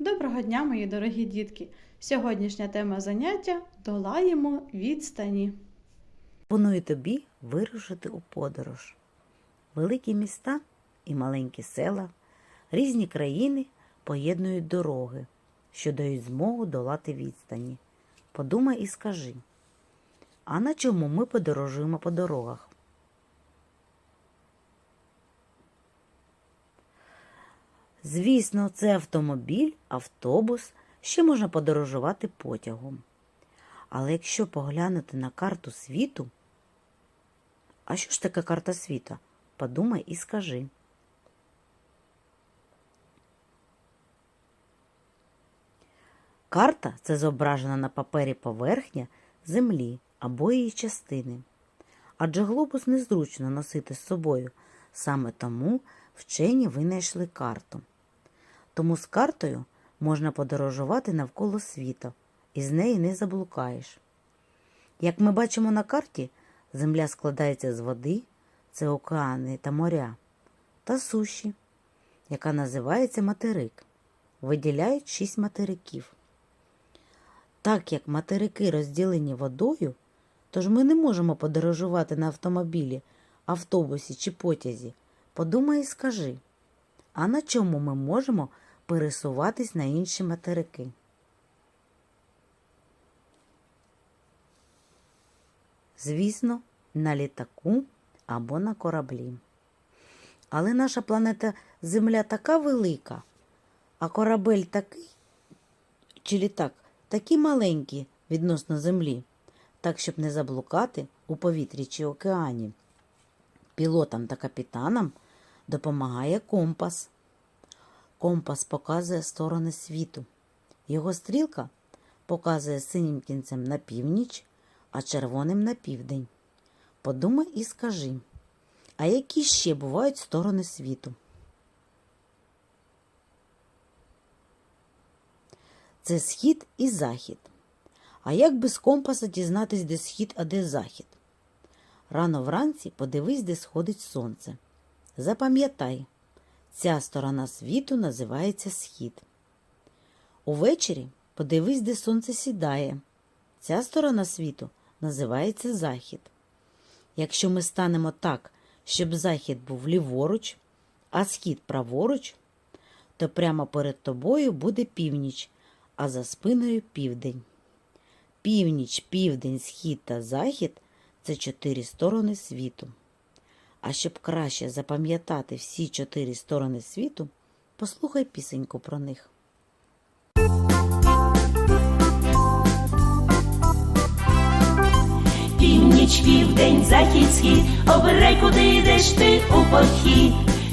Доброго дня, мої дорогі дітки! Сьогоднішня тема заняття долаємо відстані. Пропоную тобі вирушити у подорож. Великі міста і маленькі села, різні країни поєднують дороги, що дають змогу долати відстані. Подумай і скажи, а на чому ми подорожуємо по дорогах? Звісно, це автомобіль, автобус, ще можна подорожувати потягом. Але якщо поглянути на карту світу, а що ж таке карта світу? Подумай і скажи. Карта це зображена на папері поверхня землі або її частини. Адже глобус незручно носити з собою, саме тому вчені винайшли карту. Тому з картою можна подорожувати навколо світу, і з неї не заблукаєш. Як ми бачимо на карті, земля складається з води, це океани та моря, та суші, яка називається материк. Виділяють шість материків. Так як материки розділені водою, тож ми не можемо подорожувати на автомобілі, автобусі чи потязі. Подумай і скажи, а на чому ми можемо пересуватись на інші материки? Звісно, на літаку або на кораблі. Але наша планета Земля така велика, а корабель такий, чи літак такі маленькі відносно Землі, так, щоб не заблукати у повітрі чи океані. Пілотам та капітанам допомагає компас. Компас показує сторони світу. Його стрілка показує синім кінцем на північ, а червоним на південь. Подумай і скажи, а які ще бувають сторони світу? Це схід і захід. А як без компаса дізнатись, де схід, а де захід? Рано вранці подивись, де сходить сонце. Запам'ятай, ця сторона світу називається схід. Увечері подивись, де сонце сідає. Ця сторона світу називається захід. Якщо ми станемо так, щоб захід був ліворуч, а схід праворуч, то прямо перед тобою буде північ, а за спиною південь. Північ, південь, схід та захід це чотири сторони світу. А щоб краще запам'ятати всі чотири сторони світу, послухай пісеньку про них. Північ, південь, захід, схід, обирай, куди йдеш ти у похід.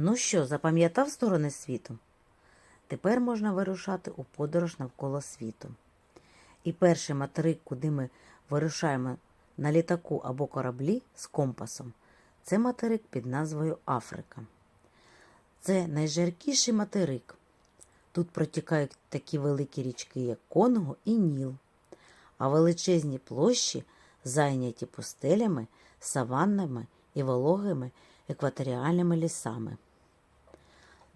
Ну що, запам'ятав сторони світу? Тепер можна вирушати у подорож навколо світу. І перший материк, куди ми вирушаємо на літаку або кораблі з компасом, це материк під назвою Африка. Це найжаркіший материк. Тут протікають такі великі річки, як Конго і Ніл, а величезні площі зайняті пустелями, саваннами і вологими екваторіальними лісами.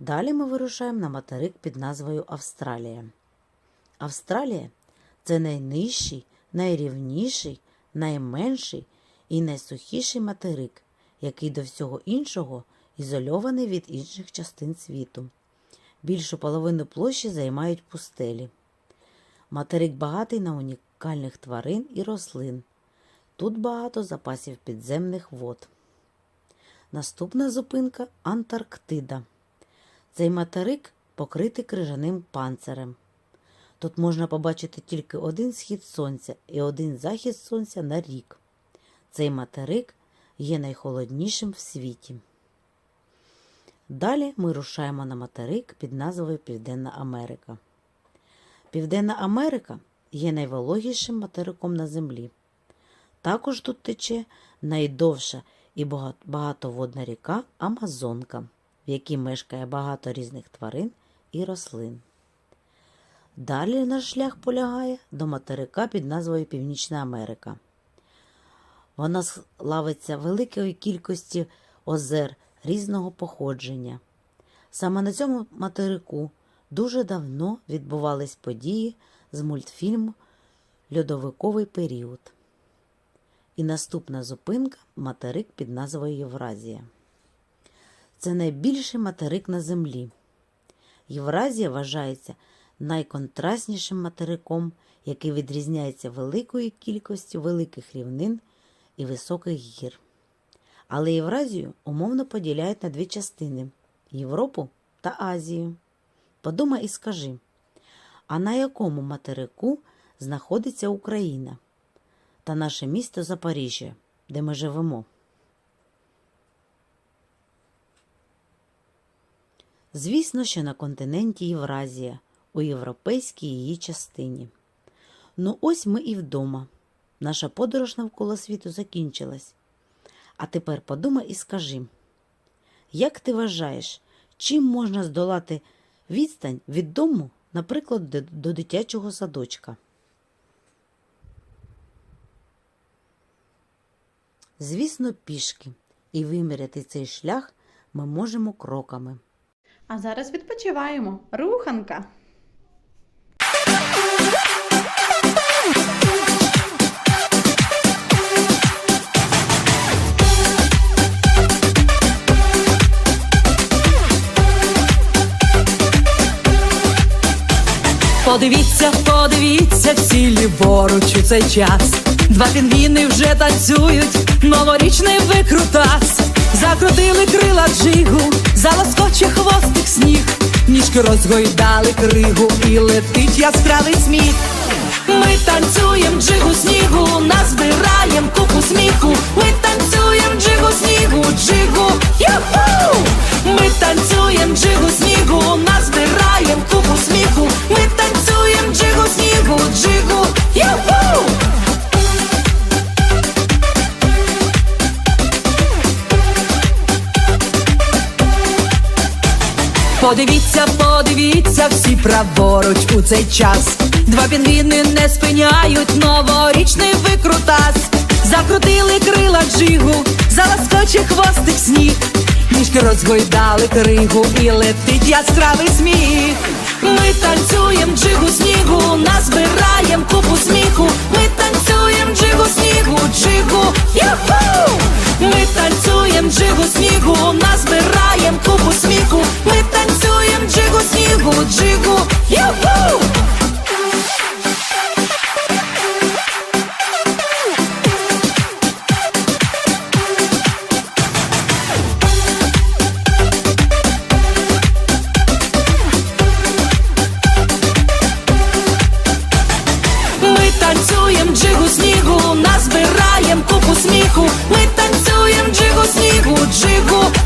Далі ми вирушаємо на материк під назвою Австралія. Австралія це найнижчий, найрівніший, найменший і найсухіший материк, який до всього іншого ізольований від інших частин світу. Більшу половину площі займають пустелі. Материк багатий на унікальних тварин і рослин. Тут багато запасів підземних вод. Наступна зупинка Антарктида. Цей материк покритий крижаним панцирем. Тут можна побачити тільки один схід сонця і один захід сонця на рік. Цей материк є найхолоднішим в світі. Далі ми рушаємо на материк під назвою Південна Америка. Південна Америка є найвологішим материком на землі. Також тут тече найдовша і багатоводна ріка Амазонка, в якій мешкає багато різних тварин і рослин. Далі наш шлях полягає до материка під назвою Північна Америка. Вона славиться великою кількістю озер різного походження. Саме на цьому материку дуже давно відбувались події з мультфільму Льодовиковий період. І наступна зупинка материк під назвою Євразія. Це найбільший материк на землі. Євразія вважається найконтрастнішим материком, який відрізняється великою кількістю великих рівнин і високих гір. Але Євразію умовно поділяють на дві частини Європу та Азію. Подумай і скажи, а на якому материку знаходиться Україна та наше місто Запоріжжя, де ми живемо? Звісно, що на континенті Євразія, у європейській її частині. Ну ось ми і вдома. Наша подорож навколо світу закінчилась. А тепер подумай і скажи, як ти вважаєш, чим можна здолати відстань від дому, наприклад, до- дитячого садочка? Звісно, пішки, і виміряти цей шлях ми можемо кроками. А зараз відпочиваємо. Руханка. Подивіться, подивіться, всі ліворуч у цей час. Два пінгвіни вже танцюють, новорічний викрутас. Закрутили крила джигу, залоскоче хвостик сніг, ніжки розгойдали кригу і летить яскравий сміх. Ми танцюєм джигу снігу, назбираєм купу сміху. Ми танцюєм джигу снігу, джигу, юху! Подивіться, подивіться всі праворуч у цей час. Два пінгвіни не спиняють новорічний викрутас. Закрутили крила джигу, заласкоче хвостик сніг. Ніжки розгойдали кригу і летить яскравий сміх. Ми танцюєм джигу снігу, назбираєм купу сміху. Ми танцюєм джигу снігу, джигу, юху! Ми танцюєм джигу снігу, назбираєм купу сміху. Ми танцюєм джигу снігу, джигу, юху! Ми танцюєм джигу снігу, назбираєм купу сміху. Ми танцюєм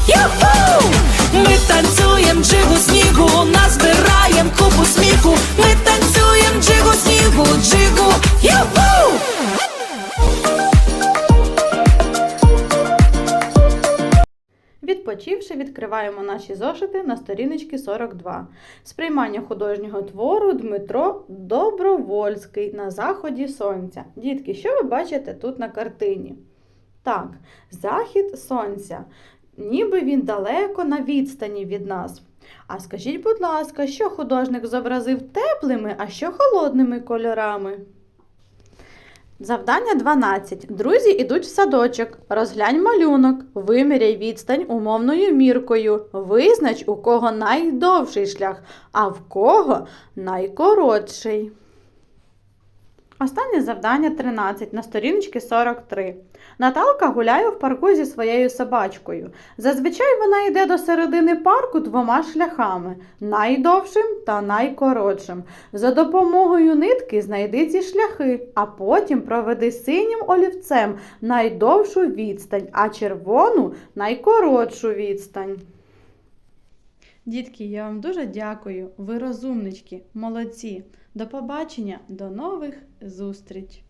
юху! Ми танцюєм джигу снігу, назбираєм купу сміху. Ми танцюєм джигу снігу, джигу, юху! Відпочивши, відкриваємо наші зошити на сторіночці 42. Сприймання художнього твору Дмитро Добровольський на заході сонця. Дітки, що ви бачите тут на картині? Так, захід сонця. Ніби він далеко на відстані від нас. А скажіть, будь ласка, що художник зобразив теплими, а що холодними кольорами? Завдання 12. Друзі йдуть в садочок. Розглянь малюнок. Виміряй відстань умовною міркою. Визнач, у кого найдовший шлях, а в кого найкоротший. Останнє завдання 13 на сторіночці 43. Наталка гуляє в парку зі своєю собачкою. Зазвичай вона йде до середини парку двома шляхами найдовшим та найкоротшим. За допомогою нитки знайди ці шляхи, а потім проведи синім олівцем найдовшу відстань, а червону найкоротшу відстань. Дітки, я вам дуже дякую. Ви розумнички, молодці. До побачення, до нових зустріч!